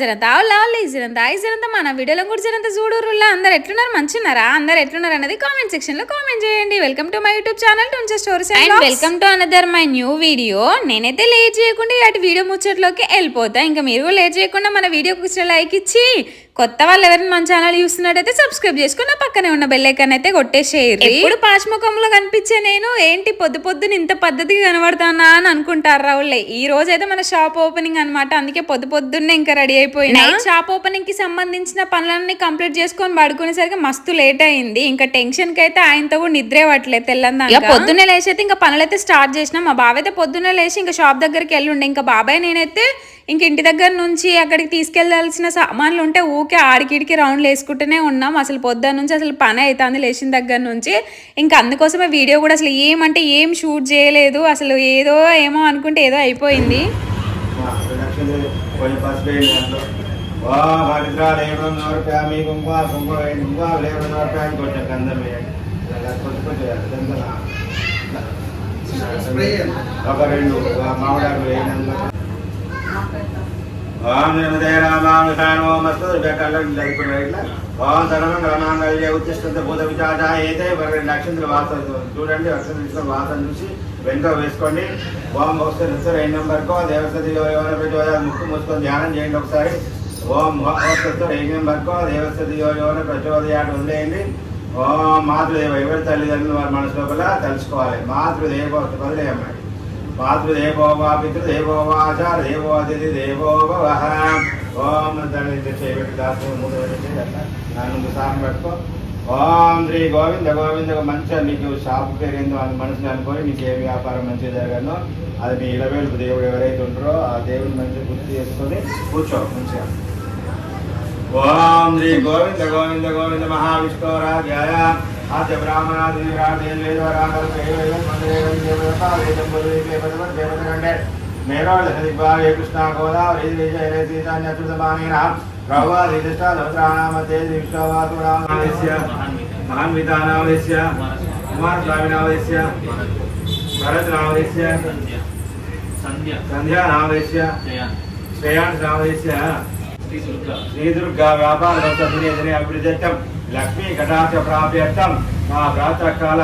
జరంత ఆవుల జరంత ఐ జరంత మన వీడియోలో కూడా జరంత చూడురులా అందరు ఎట్లున్నారు? మంచిన్నారా అందరు ఎట్లున్నారు అనేది కామెంట్ సెక్షన్లో కామెంట్ చేయండి. Welcome to my YouTube channel టుంచే stories and welcome to another my new video. నేనైతే లేట్ చేయకుండా అటు వీడియో ముచ్చట్లోకి వెళ్ళిపోతా. ఇంకా మీరు కూడా లేట్ చేయకుండా మన వీడియోకి లైక్ ఇచ్చి కొత్త వాళ్ళు ఎవరైనా మన ఛానల్ చూస్తున్నట్టయితే సబ్స్క్రైబ్ చేసుకుని నా పక్కనే ఉన్న బెల్ ఐకాన్ అయితే కొట్టేసేయరు ఇప్పుడు పాశ్ముఖంలో కనిపించే నేను ఏంటి పొద్దు పొద్దున ఇంత పద్ధతిగా కనబడతానా అని అనుకుంటారు రావులే. ఈ రోజు అయితే మన షాప్ ఓపెనింగ్ అన్నమాట. అందుకే పొద్దు పొద్దున్నే ఇంకా రెడీ అయిపోయినా. షాప్ ఓపెనింగ్కి సంబంధించిన పనులన్నీ కంప్లీట్ చేసుకొని పడుకునేసరికి మస్తు లేట్ అయింది. ఇంకా టెన్షన్కి అయితే ఆయనతో కూడా నిద్రే పట్టలేదు తెల్లందా పొద్దున్నే లేచి అయితే ఇంకా పనులైతే స్టార్ట్ చేసినా. మా బాబాయ్ అయితే పొద్దున్నే లేచి ఇంకా షాప్ దగ్గరికి వెళ్ళి ఉండే ఇంకా బాబాయ్ నేనైతే ఇంక ఇంటి దగ్గర నుంచి అక్కడికి తీసుకెళ్ళాల్సిన సామాన్లు ఉంటే ఊకే ఆడికిడికి రౌండ్లు వేసుకుంటూనే ఉన్నాం. అసలు పొద్దున్న నుంచి అసలు పని అవుతుంది లేచిన దగ్గర నుంచి. ఇంకా అందుకోసమే వీడియో కూడా అసలు ఏమంటే ఏం షూట్ చేయలేదు. అసలు ఏదో ఏమో అనుకుంటే ఏదో అయిపోయింది. ఒక రెండు మామిడాకు వేయండి. ఓం నిర్మదే రామానుషానో మస్తు కళ్ళకి లేకుండా ఇట్లా ఓం సర్వం రమాంగళ్య ఉత్తిష్టంత భూత విచార అయితే ఒక రెండు అక్షంతులు వాసన చూడండి అక్షరం తీసుకొని వాసన చూసి వెనుక వేసుకోండి ఓం వస్తే వస్తారు ఐదు నెంబర్కో దేవస్థతి ఎవరైనా పెట్టి ముక్కు మూసుకొని ధ్యానం చేయండి ఒకసారి ఓం వస్తారు ఐదు నెంబర్కో దేవస్థతి ఎవరైనా ప్రచోదయాన్ని వదిలేయండి ఓం మాతృదేవ ఎవరి తల్లిదండ్రులు వారి మనసు లోపల తెలుసుకోవాలి మాతృదేవ వదిలేయమ్మాయి మాతృదేవో వా పితృదేవో వా ఆచారదేవో అతిథి దేవో భవ ఓం తండ్రి చేయబెట్టి దాసు మూడు నన్ను సారం పెట్టుకో. ఓం శ్రీ గోవింద గోవింద మంచిగా నీకు షాప్ పేరు ఏందో అని మనసుని అనుకొని నీకు ఏ వ్యాపారం మంచిగా జరగనో అది మీ ఇలవేలుపు దేవుడు ఎవరైతే ఉంటారో ఆ దేవుడిని మంచిగా గుర్తు చేసుకొని కూర్చో మంచిగా. ఓం శ్రీ గోవింద గోవింద గోవింద మహావిష్ణురాధ్యాయ ఆద్య బ్రాహ్మణాది మేరోళ దిగ్భాగే కృష్ణ గోదావరి విజయ మహాన్వితానామస్య కుమారస్వామినామస్య భరతనామస్య సంధ్యానామస్య శ్రేయాన్స్నామస్య శ్రీదుర్గా. వ్యాపార దినే అభివృద్ధ్యర్థం లక్ష్మీ కటాక్ష ప్రాప్యర్థం మా ప్రాతకాల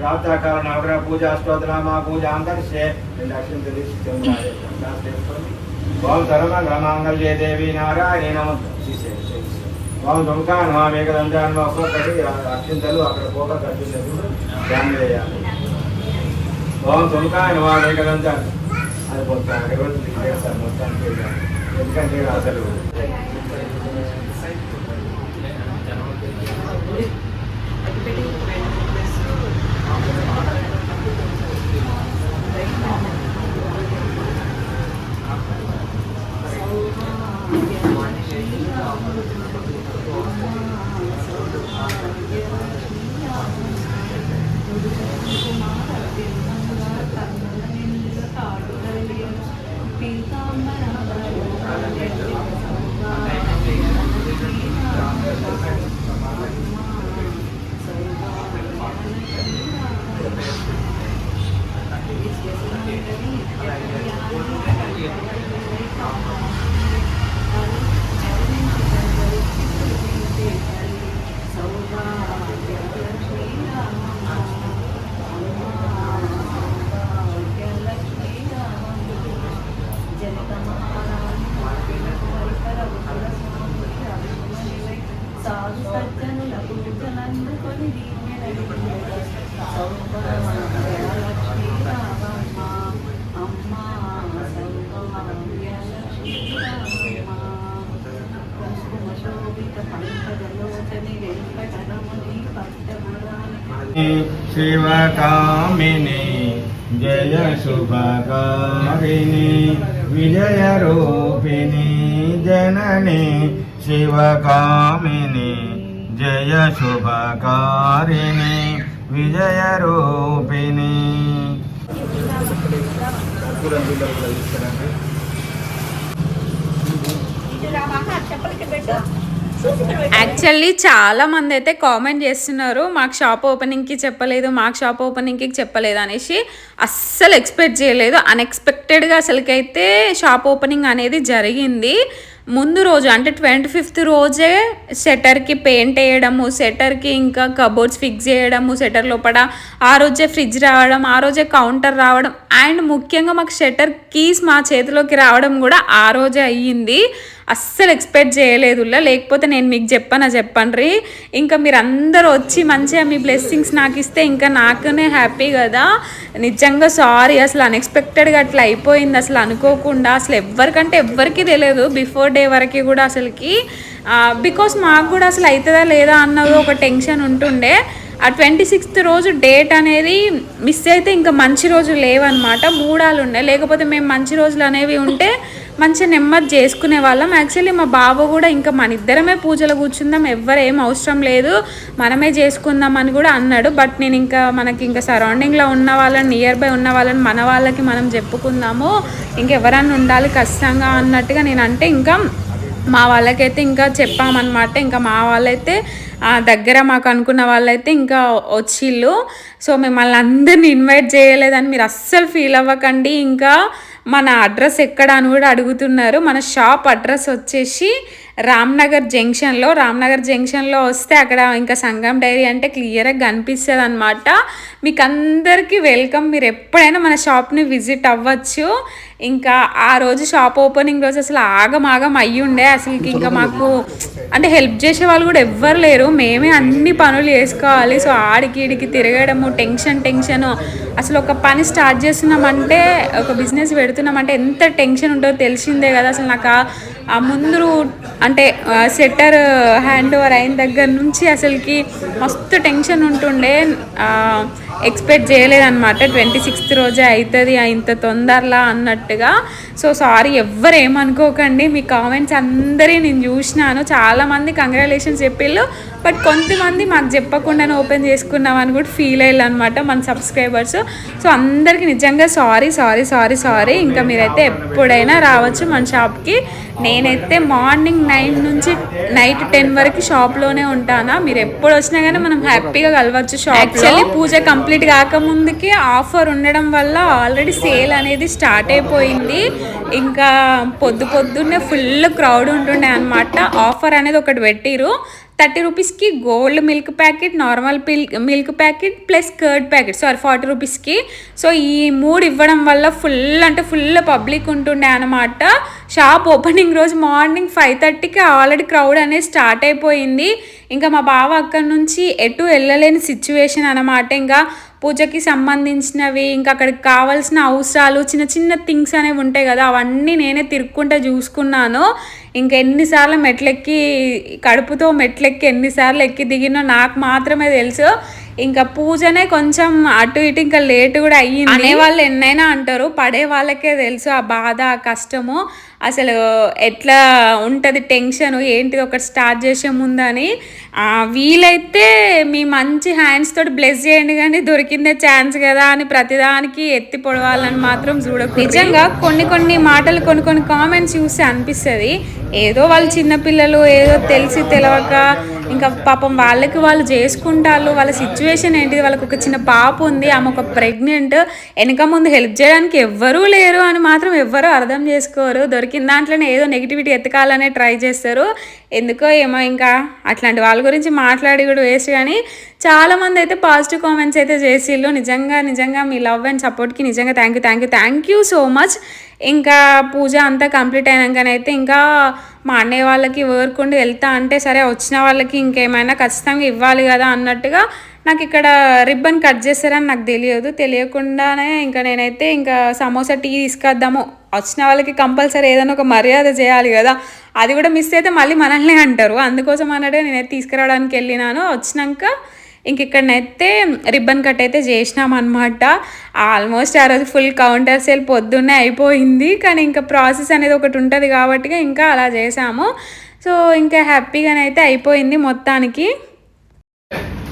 ప్రాతకాల నవగ్రహ పూజ స్తోత్రమా పూజ అంతరిస్తే లక్ష్మి తెలిసి ఓం సర్వ గ్రమాంగళ్యే దేవి నారాయణ. ఓం దుంకా మా మేఘదండాన్ని ఒక్కొక్కటి అక్షింతలు అక్కడ పోక ఖర్చు ధ్యానం వేయాలి ఓం దుంకా మా మేఘదండాన్ని అది మొత్తం ఎవరు చేస్తారు మొత్తానికి. ఎందుకంటే అసలు శివకామిని జయ శుభకారిణి విజయ రూపిణి జనని శివకామిని జయ శుభకారిణి విజయ రూపిణి యాక్చువల్లీ చాలా మంది అయితే కామెంట్ చేస్తున్నారు మాకు షాప్ ఓపెనింగ్కి చెప్పలేదు మాకు షాప్ ఓపెనింగ్కి చెప్పలేదు అనేసి అస్సలు ఎక్స్పెక్ట్ చేయలేదు. అన్ఎక్స్పెక్టెడ్గా అసలుకైతే షాప్ ఓపెనింగ్ అనేది జరిగింది. ముందు రోజు అంటే ట్వంటీ ఫిఫ్త్ రోజే సెటర్కి పెయింట్ వేయడము సెటర్కి ఇంకా కబోర్డ్స్ ఫిక్స్ చేయడము సెటర్ లోపల ఆ రోజే ఫ్రిడ్జ్ రావడం ఆ రోజే కౌంటర్ రావడం అండ్ ముఖ్యంగా మాకు షెటర్ కీస్ మా చేతిలోకి రావడం కూడా ఆ రోజే అయ్యింది. అస్సలు ఎక్స్పెక్ట్ చేయలేదు లేకపోతే నేను మీకు చెప్పనా చెప్పండి ఇంకా మీరు అందరూ వచ్చి మంచిగా మీ బ్లెస్సింగ్స్ నాకు ఇస్తే ఇంకా నాకునే హ్యాపీ కదా. నిజంగా సారీ అసలు అన్ఎక్స్పెక్టెడ్గా అట్లా అయిపోయింది. అసలు అనుకోకుండా అసలు ఎవరికంటే ఎవ్వరికీ తెలియదు. బిఫోర్ డే వరకు కూడా అసలుకి. బికాస్ మాకు కూడా అసలు అవుతుందా లేదా అన్నది ఒక టెన్షన్ ఉంటుండే. ఆ ట్వంటీ సిక్స్త్ రోజు డేట్ అనేది మిస్ అయితే ఇంకా మంచి రోజులు లేవన్నమాట. మూడాలు ఉన్నాయి. లేకపోతే మేము మంచి రోజులు అనేవి ఉంటే మంచిగా నెమ్మది చేసుకునే వాళ్ళం. యాక్చువల్లీ మా బావ కూడా ఇంకా మన ఇద్దరమే పూజలు కూర్చుందాం. ఎవ్వరు ఏం అవసరం లేదు. మనమే చేసుకుందాం అని కూడా అన్నాడు. బట్ నేను ఇంకా మనకి ఇంకా సరౌండింగ్లో ఉన్న వాళ్ళని నియర్ బై ఉన్న వాళ్ళని మన వాళ్ళకి మనం చెప్పుకుందాము. ఇంకెవరన్నా ఉండాలి ఖచ్చితంగా అన్నట్టుగా నేను అంటే ఇంకా మా వాళ్ళకైతే ఇంకా చెప్పామన్నమాట. ఇంకా మా వాళ్ళైతే దగ్గర మాకు అనుకున్న వాళ్ళైతే ఇంకా వచ్చిళ్ళు. సో మిమ్మల్ని అందరిని ఇన్వైట్ చేయలేదని మీరు అస్సలు ఫీల్ అవ్వకండి. ఇంకా మన అడ్రస్ ఎక్కడ అని కూడా అడుగుతున్నారు. మన షాప్ అడ్రస్ వచ్చేసి రామ్నగర్ జంక్షన్లో. రామ్నగర్ జంక్షన్లో వస్తే అక్కడ ఇంకా సంగం డైరీ అంటే క్లియర్గా కనిపిస్తుంది అనమాట మీకు అందరికీ వెల్కమ్. మీరు ఎప్పుడైనా మన షాప్ని విజిట్ అవ్వచ్చు. ఇంకా ఆ రోజు షాప్ ఓపెనింగ్ రోజు అసలు ఆగమాగం ఆగం అయ్యి ఉండే అసలు ఇంకా మాకు అంటే హెల్ప్ చేసే వాళ్ళు కూడా ఎవ్వరు లేరు. మేమే అన్ని పనులు చేసుకోవాలి. సో ఆడికి ఈడికి తిరగడము టెన్షన్ టెన్షన్. అసలు ఒక పని స్టార్ట్ చేస్తున్నామంటే ఒక బిజినెస్ పెడుతున్నామంటే ఎంత టెన్షన్ ఉంటుందో తెలిసిందే కదా. అసలు నాకు ఆ ముందు అంటే సెట్టర్ హ్యాండ్ ఓవర్ అయిన దగ్గర నుంచి అసలుకి మస్తు టెన్షన్ ఉంటుండే. ఎక్స్పెక్ట్ చేయలేదన్నమాట. ట్వంటీ సిక్స్త్ రోజే అవుతుంది ఇంత తొందరలా అన్నట్టుగా. సో సారీ ఎవ్వరు ఏమనుకోకండి. మీ కామెంట్స్ అందరి నేను చూసినాను. చాలామంది కంగ్రాచులేషన్స్ చెప్పిళ్ళు. బట్ కొంతమంది మాకు చెప్పకుండానే ఓపెన్ చేసుకున్నామని కూడా ఫీల్ అయ్యారు అనమాట మన సబ్స్క్రైబర్స్ సో అందరికీ నిజంగా సారీ సారీ సారీ సారీ ఇంకా మీరైతే ఎప్పుడైనా రావచ్చు మన షాప్కి నేనైతే మార్నింగ్ నైన్ నుంచి నైట్ టెన్ వరకు షాప్లోనే ఉంటానా. మీరు ఎప్పుడు వచ్చినా కానీ మనం హ్యాపీగా కలవచ్చు షాప్ యాక్చువల్లీ పూజ కంప్లీట్ కాకముందుకి ఆఫర్ ఉండడం వల్ల ఆల్రెడీ సేల్ అనేది స్టార్ట్ అయిపోయింది. ఇంకా పొద్దు పొద్దున్నే ఫుల్ క్రౌడ్ ఉంటుండే అనమాట ఆఫర్ అనేది ఒకటి పెట్టిరు థర్టీ రూపీస్కి gold milk packet normal milk packet plus curd packet sorry forty రూపీస్కి. సో ఈ మూడు ఇవ్వడం వల్ల ఫుల్ అంటే ఫుల్ పబ్లిక్ ఉంటుండే అనమాట షాప్ ఓపెనింగ్ రోజు మార్నింగ్ ఫైవ్ థర్టీకి ఆల్రెడీ క్రౌడ్ అనేది స్టార్ట్ అయిపోయింది. ఇంకా మా బావ అక్కడి నుంచి ఎటు వెళ్ళలేని సిచ్యువేషన్ అనమాట ఇంకా పూజకి సంబంధించినవి ఇంకా అక్కడికి కావాల్సిన అవసరాలు చిన్న చిన్న థింగ్స్ అనేవి ఉంటాయి కదా అవన్నీ నేనే తిరుక్కుంటూ చూసుకున్నాను. ఇంకా ఎన్నిసార్లు మెట్లెక్కి కడుపుతో మెట్లెక్కి ఎన్నిసార్లు ఎక్కి దిగినో నాకు మాత్రమే తెలుసు. ఇంకా పూజనే కొంచెం అటు ఇటు ఇంకా లేట్ కూడా అయ్యింది. అనే వాళ్ళు ఎన్నైనా అంటారు పడే వాళ్ళకే తెలుసు ఆ బాధ ఆ కష్టము. అసలు ఎట్లా ఉంటుంది టెన్షన్ ఏంటిది ఒకటి స్టార్ట్ చేసే ముందని. వీలైతే మీ మంచి హ్యాండ్స్ తోటి బ్లెస్ చేయండి కానీ దొరికిందే ఛాన్స్ కదా అని ప్రతిదానికి ఎత్తి పొడవాలని మాత్రం చూడకు నిజంగా కొన్ని కొన్ని మాటలు కొన్ని కొన్ని కామెంట్స్ చూస్తే అనిపిస్తుంది. ఏదో వాళ్ళు చిన్నపిల్లలు ఏదో తెలిసి తెలవక ఇంకా పాపం వాళ్ళకి వాళ్ళు చేసుకుంటారు వాళ్ళ సిచ్యువేషన్ ఏంటిది? వాళ్ళకి ఒక చిన్న పాప ఉంది ఆమె ఒక ప్రెగ్నెంట్ వెనక ముందు హెల్ప్ చేయడానికి ఎవ్వరూ లేరు అని మాత్రం ఎవ్వరూ అర్థం చేసుకోరు. దొరికిన దాంట్లోనే ఏదో నెగిటివిటీ ఎత్తకాలనే ట్రై చేస్తారు. ఎందుకో ఏమో ఇంకా అట్లాంటి వాళ్ళ గురించి మాట్లాడి కూడా వేస్ట్ కానీ చాలామంది అయితే పాజిటివ్ కామెంట్స్ అయితే చేసిళ్ళు. నిజంగా నిజంగా మీ లవ్ అండ్ సపోర్ట్కి నిజంగా thank you thank you thank you so much ఇంకా పూజ అంతా కంప్లీట్ అయినాకనైతే ఇంకా మా అన్నయ్య వాళ్ళకి వర్క్ ఉండి వెళ్తా అంటే సరే వచ్చిన వాళ్ళకి ఇంకేమైనా ఖచ్చితంగా ఇవ్వాలి కదా అన్నట్టుగా నాకు ఇక్కడ రిబ్బన్ కట్ చేస్తారని నాకు తెలియదు. తెలియకుండానే ఇంకా నేనైతే ఇంకా సమోసా టీ తీసుకొద్దాము. వచ్చిన వాళ్ళకి కంపల్సరీ ఏదైనా ఒక మర్యాద చేయాలి కదా. అది కూడా మిస్ అయితే మళ్ళీ మనల్ని అంటారు. అందుకోసం అన్నట్టుగా నేనైతే తీసుకురావడానికి వెళ్ళినాను. వచ్చినాక ఇంక ఇక్కడనైతే రిబ్బన్ కట్ అయితే చేసినాం అనమాట ఆల్మోస్ట్ ఆ రోజు ఫుల్ కౌంటర్ సేల్ పొద్దున్నే అయిపోయింది. కానీ ఇంకా ప్రాసెస్ అనేది ఒకటి ఉంటుంది కాబట్టి ఇంకా అలా చేసాము సో ఇంకా హ్యాపీగానైతే అయిపోయింది మొత్తానికి.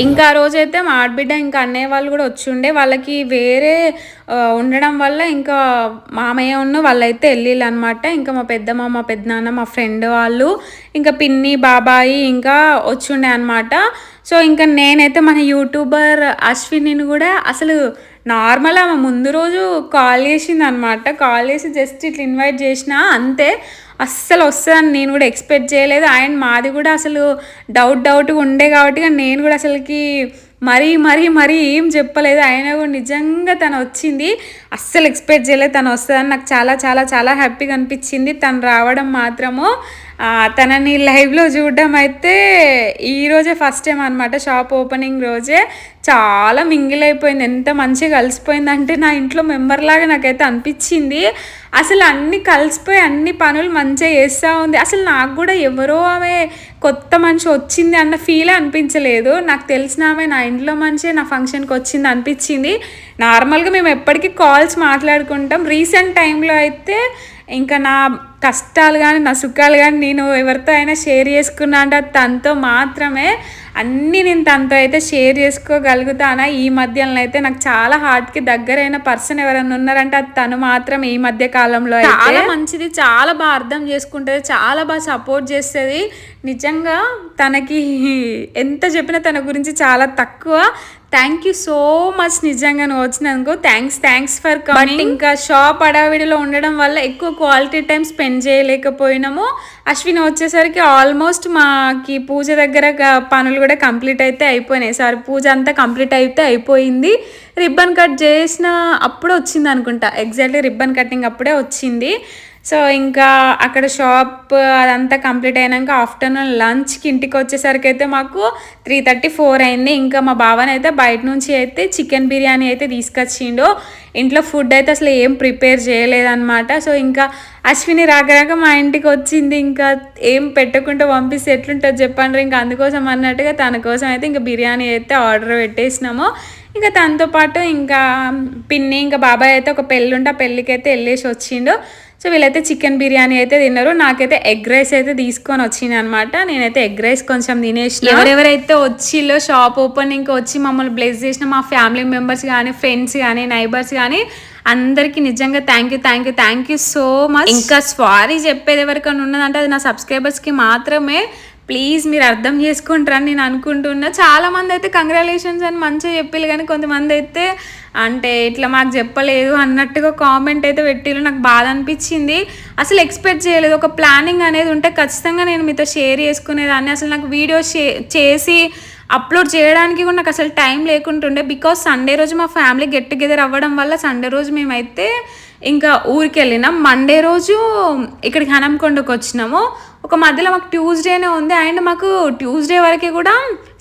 ఇంకా ఆ రోజైతే మా ఆడబిడ్డ ఇంకా అన్నయ్య వాళ్ళు కూడా వచ్చి ఉండే. వాళ్ళకి వేరే ఉండడం వల్ల ఇంకా మామయ్య ఉన్న వాళ్ళైతే వెళ్ళిళ్ళు అనమాట ఇంకా మా పెద్దమ్మ మా పెద్దనాన్న మా ఫ్రెండ్ వాళ్ళు ఇంకా పిన్ని బాబాయి ఇంకా వచ్చుండే అనమాట సో ఇంకా నేనైతే మన యూట్యూబర్ అశ్వినిని కూడా అసలు నార్మల్ ఆమె ముందు రోజు కాల్ చేసింది అనమాట కాల్ చేసి జస్ట్ ఇట్లా ఇన్వైట్ చేసిన అంతే. అస్సలు వస్తుందని నేను కూడా ఎక్స్పెక్ట్ చేయలేదు. అండ్ మాది కూడా అసలు డౌట్ డౌట్గా ఉండే కాబట్టి నేను కూడా అసలుకి మరీ మరీ మరీ ఏం చెప్పలేదు. అయినా కూడా నిజంగా తను వచ్చింది. అస్సలు ఎక్స్పెక్ట్ చేయలేదు తను వస్తుందని. నాకు చాలా చాలా చాలా హ్యాపీగా అనిపించింది. తను రావడం మాత్రము తనని లైవ్లో చూడడం అయితే ఈరోజే ఫస్ట్ టైం అనమాట షాప్ ఓపెనింగ్ రోజే చాలా మింగిల్ అయిపోయింది. ఎంత మంచిగా కలిసిపోయింది అంటే నా ఇంట్లో మెంబర్లాగా నాకైతే అనిపించింది. అసలు అన్ని కలిసిపోయి అన్ని పనులు మంచిగా చేస్తూ ఉంది. అసలు నాకు కూడా ఎవరో ఆమె కొత్త మనిషి వచ్చింది అన్న ఫీలే అనిపించలేదు. నాకు తెలిసిన ఆమె నా ఇంట్లో మనిషి నా ఫంక్షన్కి వచ్చింది అనిపించింది. నార్మల్గా మేము ఎప్పటికీ కాల్స్ మాట్లాడుకుంటాం. రీసెంట్ టైంలో అయితే ఇంకా నా కష్టాలు కానీ నా సుఖాలు కానీ నేను ఎవరితో అయినా షేర్ చేసుకున్నా అంటే అది తనతో మాత్రమే. అన్నీ నేను తనతో అయితే షేర్ చేసుకోగలుగుతానా ఈ మధ్యలో అయితే నాకు చాలా హార్ట్కి దగ్గరైన పర్సన్ ఎవరైనా ఉన్నారంటే అది తను మాత్రం ఈ మధ్య కాలంలో చాలా మంచిది చాలా బాగా అర్థం చేసుకుంటుంది చాలా బాగా సపోర్ట్ చేస్తుంది. నిజంగా తనకి ఎంత చెప్పినా తన గురించి చాలా తక్కువ. థ్యాంక్ యూ సో మచ్ నిజంగా నువ్వు వచ్చినందుకు థ్యాంక్స్ థ్యాంక్స్ ఫర్ కమింగ్ ఇంకా షాప్ అడావిడిలో ఉండడం వల్ల ఎక్కువ క్వాలిటీ టైం స్పెండ్ చేయలేకపోయినాము. అశ్విన్ వచ్చేసరికి ఆల్మోస్ట్ మాకి పూజ దగ్గర పనులు కూడా కంప్లీట్ అయితే అయిపోయినాయి. సార్ పూజ అంతా కంప్లీట్ అయితే అయిపోయింది. రిబ్బన్ కట్ చేసిన అప్పుడే వచ్చింది అనుకుంటా. ఎగ్జాక్ట్లీ రిబ్బన్ కటింగ్ అప్పుడే వచ్చింది. సో ఇంకా అక్కడ షాప్ అదంతా కంప్లీట్ అయినాక ఆఫ్టర్నూన్ లంచ్కి ఇంటికి వచ్చేసరికి అయితే మాకు త్రీ థర్టీ ఫోర్ అయింది. ఇంకా మా బావని అయితే బయట నుంచి అయితే చికెన్ బిర్యానీ అయితే తీసుకొచ్చిండు. ఇంట్లో ఫుడ్ అయితే అసలు ఏం ప్రిపేర్ చేయలేదన్నమాట. సో ఇంకా అశ్విని రాకరాక మా ఇంటికి వచ్చింది. ఇంకా ఏం పెట్టకుండా పంపిస్తే ఎట్లుంటుంది చెప్పండి. ఇంకా అందుకోసం అన్నట్టుగా తన కోసం అయితే ఇంకా బిర్యానీ అయితే ఆర్డర్ పెట్టేసినాము. ఇంకా తనతో పాటు ఇంకా పిన్ని ఇంకా బాబాయ్ అయితే ఒక పెళ్ళి ఉంటే ఆ పెళ్ళికి అయితే వెళ్ళేసి వచ్చిండు. సో వీళ్ళైతే చికెన్ బిర్యానీ అయితే తిన్నారు. నాకైతే ఎగ్ రైస్ అయితే తీసుకొని వచ్చింది అనమాట నేనైతే ఎగ్ రైస్ కొంచెం తినేసిన. ఎవరెవరైతే వచ్చిలో షాప్ ఓపెనింగ్ వచ్చి మమ్మల్ని బ్లెస్ చేసిన మా ఫ్యామిలీ మెంబర్స్ కానీ ఫ్రెండ్స్ కానీ నైబర్స్ కానీ అందరికీ నిజంగా thank you thank you thank you so much ఇంకా సారీ చెప్పేది ఎవరికైనా ఉన్నదంటే అది నా సబ్స్క్రైబర్స్కి మాత్రమే. ప్లీజ్ మీరు అర్థం చేసుకుంటారని నేను అనుకుంటున్నా. చాలా మంది అయితే కంగ్రాలేషన్స్ అని మంచిగా చెప్పారు కానీ కొంతమంది అయితే అంటే ఇట్లా మాకు చెప్పలేదు అన్నట్టుగా కామెంట్ అయితే పెట్టిరు నాకు బాధ అనిపించింది. అసలు ఎక్స్పెక్ట్ చేయలేదు. ఒక ప్లానింగ్ అనేది ఉంటే ఖచ్చితంగా నేను మీతో షేర్ చేసుకునేదాన్ని. అసలు నాకు వీడియో చేసి అప్లోడ్ చేయడానికి కూడా నాకు అసలు టైం లేకుంటుండే. బికాస్ సండే రోజు మా ఫ్యామిలీ గెట్ టుగెదర్ అవ్వడం వల్ల సండే రోజు మేమైతే ఇంకా ఊరికి వెళ్ళినాం మండే రోజు ఇక్కడికి హనంకొండకు వచ్చినాము. ఒక మధ్యలో మాకు ట్యూస్డేనే ఉంది అండ్ మాకు ట్యూస్డే వరకు కూడా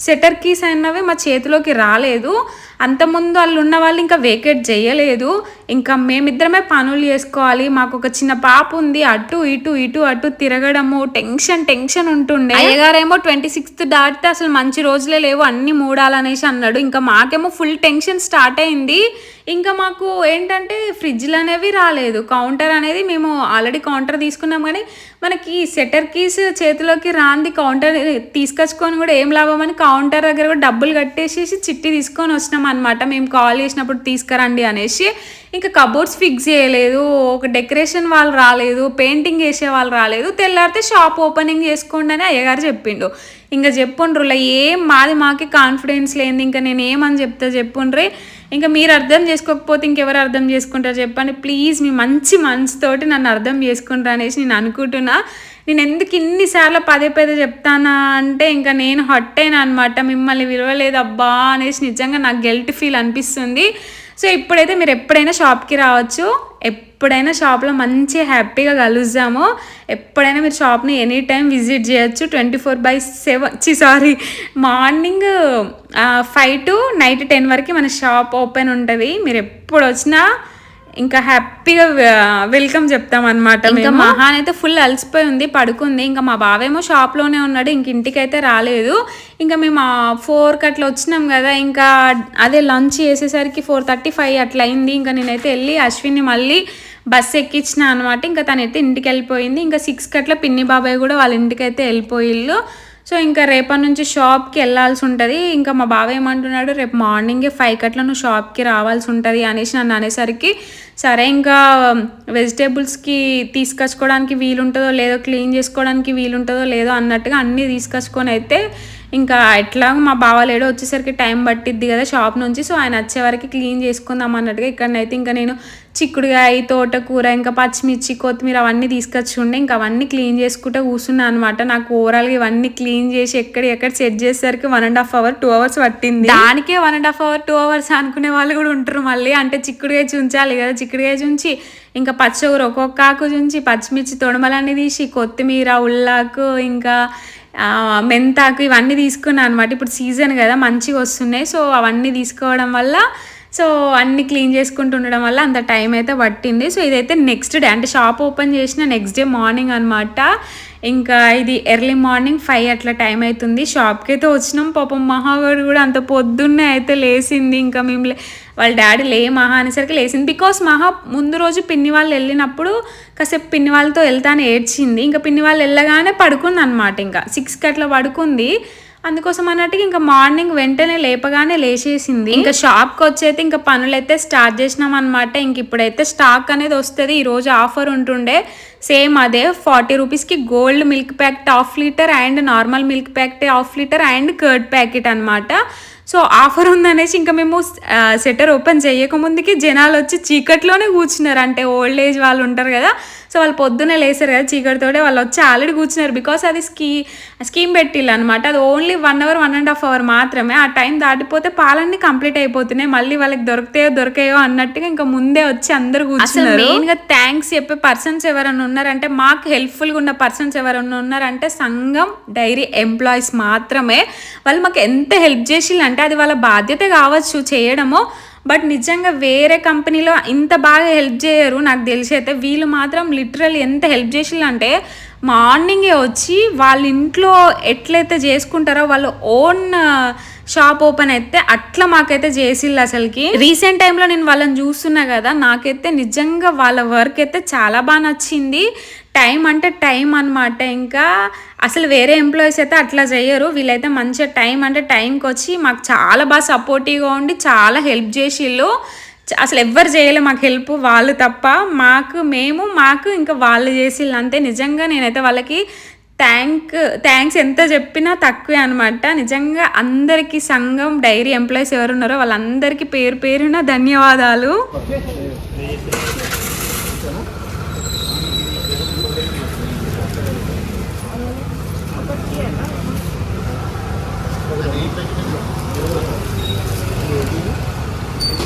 సెటర్ కీస్ అన్నవి మా చేతిలోకి రాలేదు. అంతకుముందు వాళ్ళు ఉన్న వాళ్ళు ఇంకా వేకేట్ చేయలేదు. ఇంకా మేమిద్దరమే పనులు చేసుకోవాలి. మాకు ఒక చిన్న పాప ఉంది. అటు ఇటు ఇటు అటు తిరగడము. టెన్షన్ టెన్షన్ ఉంటుండే. అయ్యగారేమో ట్వంటీ సిక్స్త్ దాటితే అసలు మంచి రోజులే లేవు. అన్ని మూడాలనేసి అన్నాడు. ఇంకా మాకేమో ఫుల్ టెన్షన్ స్టార్ట్ అయింది. ఇంకా మాకు ఏంటంటే ఫ్రిడ్జ్లు అనేవి రాలేదు. కౌంటర్ అనేది మేము ఆల్రెడీ కౌంటర్ తీసుకున్నాం కానీ మనకి సెటర్ కీస్ చేతిలోకి రాంది కౌంటర్ తీసుకొచ్చుకొని కూడా ఏం లాభం అని కౌంటర్ దగ్గర కూడా డబ్బులు కట్టేసేసి చిట్టి తీసుకొని వచ్చినాం అనమాట మేము కాల్ చేసినప్పుడు తీసుకురండి అనేసి ఇంకా కబోర్డ్స్ ఫిక్స్ చేయలేదు. ఒక డెకరేషన్ వాళ్ళు రాలేదు. పెయింటింగ్ వేసే వాళ్ళు రాలేదు. తెల్లారితే షాప్ ఓపెనింగ్ చేసుకోండి అని అయ్యగారు చెప్పిండు. ఇంకా చెప్పుండ్రులా ఏం మాది మాకే కాన్ఫిడెన్స్ లేని ఇంకా నేను ఏమని చెప్తా చెప్పుండ్రి. ఇంకా మీరు అర్థం చేసుకోకపోతే ఇంకెవరు అర్థం చేసుకుంటారు చెప్పండి. ప్లీజ్ మీ మంచి మనసుతోటి నన్ను అర్థం చేసుకుంటారు అనేసి నేను అనుకుంటున్నా. నేను ఎందుకు ఇన్నిసార్లు పదే పదే చెప్తానా అంటే ఇంకా నేను హట్ అయినా అనమాట మిమ్మల్ని విలువలేదు అబ్బా అనేసి నిజంగా నాకు గెల్ట్ ఫీల్ అనిపిస్తుంది. సో ఇప్పుడైతే మీరు ఎప్పుడైనా షాప్కి రావచ్చు. ఎప్పుడైనా షాప్లో మంచి హ్యాపీగా కలుస్తాము ఎప్పుడైనా మీరు షాప్ని ఎనీ టైం విజిట్ చేయొచ్చు. ట్వంటీ ఫోర్ బై సెవెన్ చి sorry morning five to night ten వరకు మన షాప్ ఓపెన్ ఉంటుంది. మీరు ఎప్పుడు వచ్చినా ఇంకా హ్యాపీగా వెల్కమ్ చెప్తాం అనమాట ఇంకా మహాన్ అయితే ఫుల్ అలసిపోయి ఉంది పడుకుంది. ఇంకా మా బావేమో షాప్లోనే ఉన్నాడు ఇంక ఇంటికైతే రాలేదు. ఇంకా మేము ఫోర్కి అట్లా వచ్చినాం కదా ఇంకా అదే లంచ్ చేసేసరికి ఫోర్ థర్టీ ఫైవ్ అట్లా అయింది. ఇంకా నేనైతే వెళ్ళి అశ్విన్ని మళ్ళీ బస్ ఎక్కించిన అనమాట ఇంకా తనైతే ఇంటికి వెళ్ళిపోయింది. ఇంకా సిక్స్కి అట్లా పిన్ని బాబాయ్ కూడా వాళ్ళ ఇంటికి అయితే వెళ్ళిపోయిళ్ళు. సో ఇంకా రేపటి నుంచి షాప్కి వెళ్ళాల్సి ఉంటుంది. ఇంకా మా బావ ఏమంటున్నాడు రేపు మార్నింగే ఫైవ్ కట్ల నువ్వు షాప్కి రావాల్సి ఉంటుంది అనేసి నన్ను అనేసరికి సరే ఇంకా వెజిటేబుల్స్కి తీసుకొచ్చుకోవడానికి వీలుంటుందో లేదో క్లీన్ చేసుకోవడానికి వీలుంటుందో లేదో అన్నట్టుగా అన్నీ తీసుకొచ్చుకొని అయితే ఇంకా ఎట్లా మా బావ లేడో వచ్చేసరికి టైం పట్టిద్ది కదా షాప్ నుంచి. సో ఆయన వచ్చే వరకు క్లీన్ చేసుకుందాం అన్నట్టుగా ఇక్కడనైతే ఇంకా నేను చిక్కుడుగాయ తోటకూర ఇంకా పచ్చిమిర్చి కొత్తిమీర అవన్నీ తీసుకొచ్చి ఉండే ఇంకా అవన్నీ క్లీన్ చేసుకుంటే కూర్చున్నా అనమాట నాకు ఓవరాల్గా ఇవన్నీ క్లీన్ చేసి ఎక్కడ ఎక్కడ సెట్ చేసేసరికి one and half hour two hours పట్టింది. దానికే one and half hour two hours అనుకునే వాళ్ళు కూడా ఉంటారు మళ్ళీ. అంటే చిక్కుడుగాయ చుంచాలి కదా చిక్కుడుగాయ చుంచి ఇంకా పచ్చకూర ఒక్కొక్క ఆకు చుంచి పచ్చిమిర్చి తొడమలన్నీ తీసి కొత్తిమీర ఉల్లాకు ఇంకా మెంతాకు ఇవన్నీ తీసుకున్నాను అనమాట ఇప్పుడు సీజన్ కదా మంచిగా వస్తున్నాయి. సో అవన్నీ తీసుకోవడం వల్ల సో అన్ని క్లీన్ చేసుకుంటూ ఉండడం వల్ల అంత టైం అయితే పట్టింది. సో ఇదైతే నెక్స్ట్ డే అంటే షాప్ ఓపెన్ చేసిన నెక్స్ట్ డే మార్నింగ్ అనమాట ఇంకా ఇది ఎర్లీ మార్నింగ్ ఫైవ్ అట్లా టైం అవుతుంది షాప్కి అయితే వచ్చినాం. పాపం మహాగారు కూడా అంత పొద్దున్నే అయితే లేసింది ఇంకా మేము వాళ్ళ డాడీ లే మహా అనేసరికి లేచింది. బికాస్ మహా ముందు రోజు పిన్ని వాళ్ళు వెళ్ళినప్పుడు కాసేపు పిన్ని వాళ్ళతో వెళ్తానే ఏడ్చింది. ఇంకా పిన్ని వాళ్ళు వెళ్ళగానే పడుకుంది అనమాట ఇంకా సిక్స్కి అట్లా పడుకుంది. అందుకోసం అన్నట్టుగా ఇంకా మార్నింగ్ వెంటనే లేపగానే లేచేసింది. ఇంకా షాప్కి వచ్చైతే ఇంకా పనులు అయితే స్టార్ట్ చేసినాం అనమాట ఇంక ఇప్పుడైతే స్టాక్ అనేది వస్తుంది. ఈరోజు ఆఫర్ ఉంటుండే సేమ్ అదే ఫార్టీ రూపీస్కి gold milk packet half litre and normal milk packet half litre and curd packet అనమాట సో ఆఫర్ ఉందనేసి ఇంకా మేము సెటర్ ఓపెన్ చేయకముందుకి జనాలు వచ్చి చీకట్లోనే కూర్చున్నారు. అంటే ఓల్డ్ ఏజ్ వాళ్ళు ఉంటారు కదా సో వాళ్ళు పొద్దున్నే లేసారు కదా చీకటితోటే వాళ్ళు వచ్చి ఆల్రెడీ కూర్చున్నారు. బికాస్ అది స్కీ స్కీమ్ పెట్టిల్లు అనమాట అది only one hour one and half hour మాత్రమే. ఆ టైం దాటిపోతే పాలన్నీ కంప్లీట్ అయిపోతున్నాయి. మళ్ళీ వాళ్ళకి దొరుకుతాయో దొరకాయో అన్నట్టుగా ఇంకా ముందే వచ్చి అందరు కూర్చున్నారు. మెయిన్గా థ్యాంక్స్ చెప్పే పర్సన్స్ ఎవరైనా ఉన్నారంటే మాకు హెల్ప్ఫుల్గా ఉన్న పర్సన్స్ ఎవరైనా ఉన్నారంటే సంఘం డైరీ ఎంప్లాయీస్ మాత్రమే. వాళ్ళు మాకు ఎంత హెల్ప్ చేసిల్లు అంటే అది వాళ్ళ బాధ్యత కావచ్చు చేయడము బట్ నిజంగా వేరే కంపెనీలో ఇంత బాగా హెల్ప్ చేయరు. నాకు తెలిసి అయితే వీళ్ళు మాత్రం లిటరల్ ఎంత హెల్ప్ చేసిల్లు అంటే మార్నింగే వచ్చి వాళ్ళ ఇంట్లో ఎట్లయితే చేసుకుంటారో వాళ్ళ ఓన్ షాప్ ఓపెన్ అయితే అట్లా మాకైతే చేసిల్లు అసలుకి. రీసెంట్ టైంలో నేను వాళ్ళని చూస్తున్నా కదా నాకైతే నిజంగా వాళ్ళ వర్క్ అయితే చాలా బాగా నచ్చింది. టైం అంటే టైం అన్నమాట. ఇంకా అసలు వేరే ఎంప్లాయీస్ అయితే అట్లా చేయరు. వీళ్ళైతే మంచిగా టైం అంటే టైంకి వచ్చి మాకు చాలా బాగా సపోర్టివ్గా ఉండి చాలా హెల్ప్ చేసిళ్ళు. అసలు ఎవ్వరు చేయలే మాకు హెల్ప్ వాళ్ళు తప్ప. మాకు మేము మాకు ఇంకా వాళ్ళు చేసిళ్ళు అంతే. నిజంగా నేనైతే వాళ్ళకి థ్యాంక్ థ్యాంక్స్ ఎంత చెప్పినా తక్కువే అనమాట నిజంగా అందరికీ సంఘం డైరీ ఎంప్లాయీస్ ఎవరున్నారో వాళ్ళందరికీ పేరు పేరున ధన్యవాదాలు.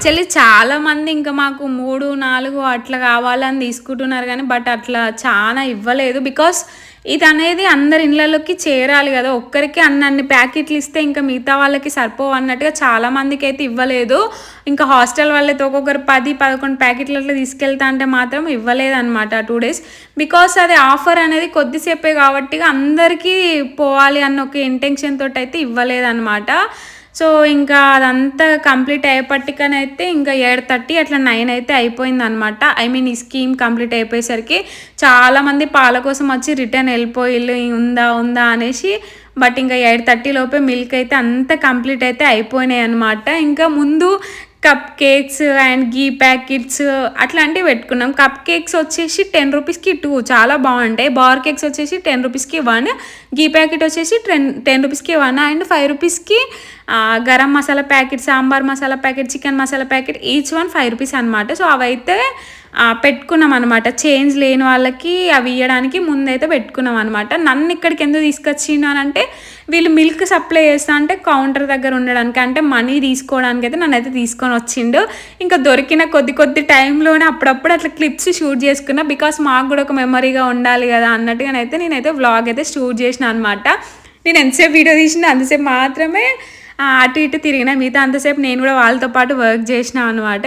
యాక్చువల్లీ చాలా మంది ఇంకా మాకు మూడు నాలుగు అట్లా కావాలని తీసుకుంటున్నారు కానీ బట్ అట్లా చాలా ఇవ్వలేదు. బికాస్ ఇది అనేది అందరి ఇళ్ళలోకి చేరాలి కదా. ఒక్కరికి అన్నన్ని ప్యాకెట్లు ఇస్తే ఇంకా మిగతా వాళ్ళకి సరిపోవు అన్నట్టుగా చాలా మందికి అయితే ఇవ్వలేదు. ఇంకా హాస్టల్ వాళ్ళైతే ఒక్కొక్కరు పది పదకొండు ప్యాకెట్లు అట్లా తీసుకెళ్తా అంటే మాత్రం ఇవ్వలేదు అనమాట టూ డేస్. బికాస్ అది ఆఫర్ అనేది కొద్దిసేపే కాబట్టి అందరికీ పోవాలి అన్న ఒక ఇంటెన్షన్ తోటి అయితే ఇవ్వలేదు అనమాట సో ఇంకా అదంతా కంప్లీట్ అయ్యేపట్టికనైతే ఇంకా ఏడు థర్టీ అట్లా నైన్ అయితే అయిపోయింది అనమాట ఐ మీన్ ఈ స్కీమ్ కంప్లీట్ అయిపోయేసరికి చాలామంది పాల కోసం వచ్చి రిటర్న్ వెళ్ళిపోయిల్లు ఉందా ఉందా అనేసి బట్ ఇంకా ఎయిట్ థర్టీ లోపే మిల్క్ అయితే అంత కంప్లీట్ అయితే అయిపోయినాయి అనమాట ఇంకా ముందు cup cakes and ghee packets అట్లాంటివి పెట్టుకున్నాం. కప్ కేక్స్ వచ్చేసి టెన్ రూపీస్కి టూ చాలా బాగుంటాయి. బార్ కేక్స్ వచ్చేసి టెన్ రూపీస్కి వన్ గీ ప్యాకెట్ వచ్చేసి టెన్ టెన్ రూపీస్కి వన్ అండ్ ఫైవ్ రూపీస్కి garam masala packet sambar masala packet chicken masala packet each one five rupees అనమాట సో అవైతే పెట్టుకున్నాం అనమాట చేంజ్ లేని వాళ్ళకి అవి ఇవ్వడానికి ముందైతే పెట్టుకున్నాం అనమాట నన్ను ఇక్కడికి ఎందుకు తీసుకొచ్చిండు అని అంటే వీళ్ళు మిల్క్ సప్లై చేస్తా అంటే కౌంటర్ దగ్గర ఉండడానికి అంటే మనీ తీసుకోవడానికి అయితే నన్ను అయితే తీసుకొని వచ్చిండు. ఇంకా దొరికిన కొద్ది కొద్ది టైంలోనే అప్పుడప్పుడు అట్లా క్లిప్స్ షూట్ చేసుకున్నా బికాస్ మాకు కూడా ఒక మెమరీగా ఉండాలి కదా అన్నట్టుగానైతే నేనైతే వ్లాగ్ అయితే షూట్ చేసిన అనమాట నేను ఎంతసేపు వీడియో తీసిన అంతసేపు మాత్రమే అటు ఇటు తిరిగిన మిగతా అంతసేపు నేను కూడా వాళ్ళతో పాటు వర్క్ చేసిన అనమాట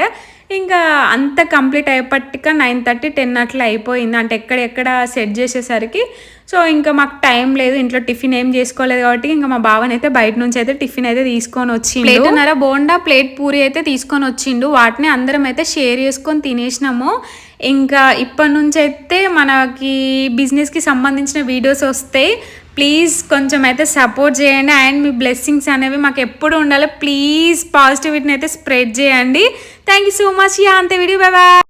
ఇంకా అంత కంప్లీట్ అయ్యేపట్టిక నైన్ థర్టీ టెన్ అట్లా అయిపోయింది. అంటే ఎక్కడెక్కడ సెట్ చేసేసరికి. సో ఇంకా మాకు టైం లేదు. ఇంట్లో టిఫిన్ ఏం చేసుకోలేదు కాబట్టి ఇంకా మా బావని అయితే బయట నుంచి అయితే టిఫిన్ అయితే తీసుకొని వచ్చిండు. ప్లేట్న్నర బోండా ప్లేట్ పూరి అయితే తీసుకొని వచ్చిండు. వాటిని అందరం అయితే షేర్ చేసుకొని తినేసినాము. ఇంకా ఇప్పటి నుంచి అయితే మనకి బిజినెస్కి సంబంధించిన వీడియోస్ వస్తాయి. ప్లీజ్ కొంచెం అయితే సపోర్ట్ చేయండి. అండ్ మీ బ్లెస్సింగ్స్ అనేవి మాకు ఎప్పుడు ఉండాలి. ప్లీజ్ పాజిటివిటీని అయితే స్ప్రెడ్ చేయండి. Thank you so much yeah అంతే వీడియో బాయ్